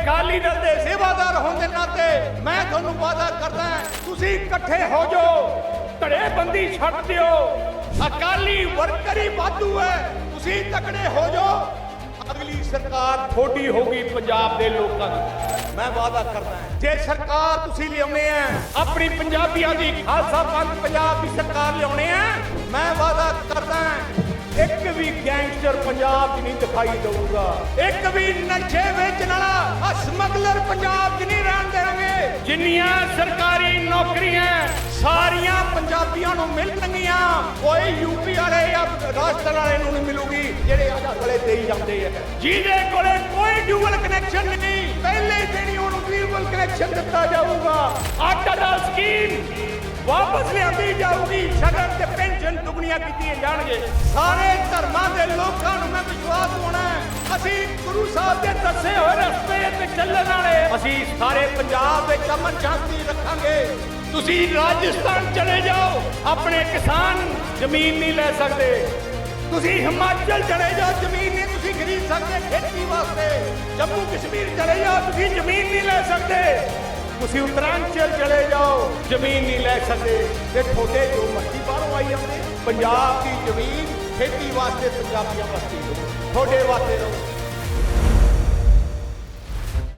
ਅਕਾਲੀ ਦਲ ਦੇ ਸੇਵਾਦਾਰ ਹੋਣ ਦੇ ਨਾਤੇ ਮੈਂ ਤੁਹਾਨੂੰ ਵਾਅਦਾ ਕਰਦਾ ਤੁਸੀਂ ਇਕੱਠੇ ਹੋ ਜਾਓ। ਧੜੇਬੰਦੀ ਛੱਡ ਦਿਓ। ਅਕਾਲੀ ਵਰਕਰ ਵਾਧੂ ਹੈ, ਤੁਸੀਂ ਤਕੜੇ ਹੋ ਜਾਓ। ਅਗਲੀ ਸਰਕਾਰ ਥੋੜੀ ਹੋਗੀ ਪੰਜਾਬ ਦੇ ਲੋਕਾਂ ਦੀ। ਮੈਂ ਵਾਅਦਾ ਕਰਦਾ ਜੇ ਸਰਕਾਰ ਤੁਸੀਂ ਲਿਆਉਣੇ ਆ, ਆਪਣੀ ਪੰਜਾਬੀਆਂ ਦੀ ਖਾਲਸਾ ਪੰਥ ਪੰਜਾਬ ਦੀ ਸਰਕਾਰ ਲਿਆਉਣੇ ਆ, ਮੈਂ ਵਾਅਦਾ ਕਰਦਾ ਇੱਕ ਵੀ ਗੈਂਗਸਟਰ ਪੰਜਾਬ 'ਚ ਨਹੀਂ ਦਿਖਾਈ ਦਊਗਾ। ਇੱਕ ਵੀ ਨਸ਼ੇ ਸਮਗਲਰ ਪੰਜਾਬ 'ਚ ਨਹੀਂ ਰਹਿਣ ਦੇਣਗੇ। ਜਿੰਨੀਆਂ ਸਰਕਾਰੀ ਨੌਕਰੀਆਂ, ਸਾਰੀਆਂ ਪੰਜਾਬੀਆਂ ਨੂੰ ਮਿਲਣਗੀਆਂ, ਕੋਈ ਯੂਪੀ ਵਾਲੇ ਜਾਂ ਰਾਜਸਥਾਨ ਵਾਲੇ ਨੂੰ ਨਹੀਂ ਮਿਲੂਗੀ, ਜਿਹੜੇ ਆਜਾ ਕੋਲੇ ਦੇਈ ਜਾਂਦੇ ਆ। ਜਿਹਦੇ ਕੋਲੇ ਕੋਈ ਡਿਊਅਲ ਕਨੈਕਸ਼ਨ ਨਹੀਂ, ਪਹਿਲੇ ਦਿਨ ਹੀ ਉਹਨੂੰ ਡਿਊਅਲ ਕਨੈਕਸ਼ਨ ਦਿੱਤਾ ਜਾਊਗਾ। ਆਟਾ ਦਾ ਸਕੀਮ ਵਾਪਸ ਲਿਆਂਦੀ ਜਾਊਗੀ, ਸ਼ਗਨ ਤੇ ਪੈਨਸ਼ਨ ਦੁਗਣੀਆਂ ਕੀਤੀਆਂ ਜਾਣਗੇ। ਸਾਰੇ ਧਰਮਾਂ ਦੇ ਲੋਕਾਂ ਨੂੰ ਮੈਂ ਵਿਸ਼ਵਾਸ ਅਸੀਂ ਸਾਰੇ ਪੰਜਾਬ ਵਿੱਚ ਅਮਨ ਸ਼ਾਂਤੀ ਰੱਖਾਂਗੇ। ਤੁਸੀਂ ਰਾਜਸਥਾਨ ਚਲੇ ਜਾਓ, ਆਪਣੇ ਕਿਸਾਨ ਜ਼ਮੀਨ ਨਹੀਂ ਲੈ ਸਕਦੇ। ਤੁਸੀਂ ਹਿਮਾਚਲ ਚਲੇ ਜਾਓ, ਜ਼ਮੀਨ ਨਹੀਂ ਤੁਸੀਂ ਖਰੀਦ ਸਕਦੇ ਖੇਤੀ ਵਾਸਤੇ। ਜੰਮੂ ਕਸ਼ਮੀਰ ਚਲੇ ਜਾਓ, ਤੁਸੀਂ ਜ਼ਮੀਨ ਨਹੀਂ ਲੈ ਸਕਦੇ। ਤੁਸੀਂ ਉੱਤਰਾਂਚਲ ਚਲੇ ਜਾਓ, ਜ਼ਮੀਨ ਨਹੀਂ ਲੈ ਸਕਦੇ। ਤੇ ਤੁਹਾਡੇ ਜੋ ਮਰਜ਼ੀ ਬਾਹਰੋਂ ਆਈ ਜਾਂਦੇ, ਪੰਜਾਬ ਦੀ ਜ਼ਮੀਨ ਖੇਤੀ ਵਾਸਤੇ, ਪੰਜਾਬੀਆਂ ਵਾਸਤੇ ਤੁਹਾਡੇ ਵਾਸਤੇ ਰਹੋ।